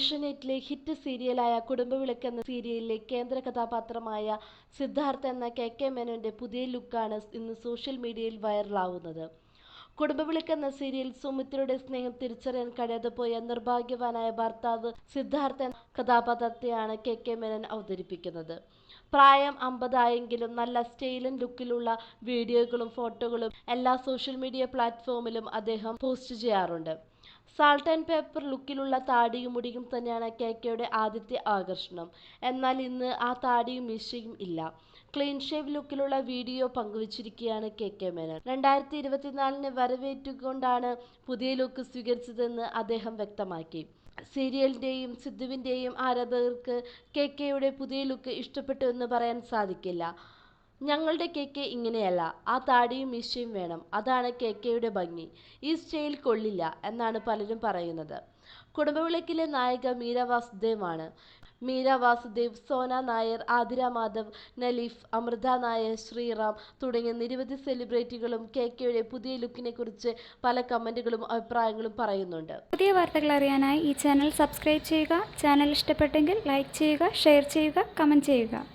ഏഷ്യനെറ്റിലെ hit സീരിയലായ Kudumbavilakku എന്ന സീരിയലിലെ കേന്ദ്ര കഥാപാത്രമായ സിദ്ധാർത്ഥ എന്ന കെ കെ മേനോന്റെ പുതിയ ലുക്കാണ് ഇന്ന് സോഷ്യൽ മീഡിയയിൽ വൈറലാവുന്നത്. കുടുംബവിളക്ക് എന്ന സീരിയൽ സുമിത്രയുടെ സ്നേഹം തിരിച്ചറിയാൻ കഴിയാതെ പോയ നിർഭാഗ്യവാനായ ഭർത്താവ് സിദ്ധാർത്ഥൻ എന്ന കഥാപാത്രത്തെയാണ് കെ കെ മേനോൻ അവതരിപ്പിക്കുന്നത്. പ്രായം അമ്പതായെങ്കിലും നല്ല സ്റ്റൈലും ലുക്കിലുള്ള വീഡിയോകളും ഫോട്ടോകളും എല്ലാ സോഷ്യൽ മീഡിയ പ്ലാറ്റ്ഫോമിലും അദ്ദേഹം പോസ്റ്റ് ചെയ്യാറുണ്ട്. സാൾട്ട് ആൻഡ് പേപ്പർ ലുക്കിലുള്ള താടിയും മുടിയും തന്നെയാണ് കെ കെയുടെ ആദ്യത്തെ ആകർഷണം. എന്നാൽ ഇന്ന് ആ താടിയും മീശയും ഇല്ല. ക്ലീൻ ഷേവ് ലുക്കിലുള്ള വീഡിയോ പങ്കുവച്ചിരിക്കുകയാണ് കെ കെ മേനോൻ. രണ്ടായിരത്തി ഇരുപത്തിനാലിന് വരവേറ്റുകൊണ്ടാണ് പുതിയ ലുക്ക് സ്വീകരിച്ചതെന്ന് അദ്ദേഹം വ്യക്തമാക്കി. സീരിയലിന്റെയും സിദ്ധുവിന്റെയും ആരാധകർക്ക് കെ കെയുടെ പുതിയ ലുക്ക് ഇഷ്ടപ്പെട്ടു എന്ന് പറയാൻ സാധിക്കില്ല. ഞങ്ങളുടെ കെ കെ ഇങ്ങനെയല്ല. ആ താടിയും മീശയും വേണം. അതാണ് കെ കെയുടെ ഭംഗി. ഈ സ്റ്റൈൽ കൊള്ളില്ല എന്നാണ് പലരും പറയുന്നത്. കുടുംബവിളക്കിലെ നായിക മീര വാസുദേവ് ആണ് മീര വാസുദേവ് സോന നായർ ആതിര മാധവ് നലീഫ് അമൃത നായർ ശ്രീറാം തുടങ്ങിയ നിരവധി സെലിബ്രിറ്റികളും കെ കെയുടെ പുതിയ ലുക്കിനെ കുറിച്ച് പല കമന്റുകളും അഭിപ്രായങ്ങളും പറയുന്നുണ്ട്. പുതിയ വാർത്തകൾ അറിയാനായി ഈ ചാനൽ സബ്സ്ക്രൈബ് ചെയ്യുക. ചാനൽ ഇഷ്ടപ്പെട്ടെങ്കിൽ ലൈക്ക് ചെയ്യുക ഷെയർ ചെയ്യുക കമന്റ് ചെയ്യുക.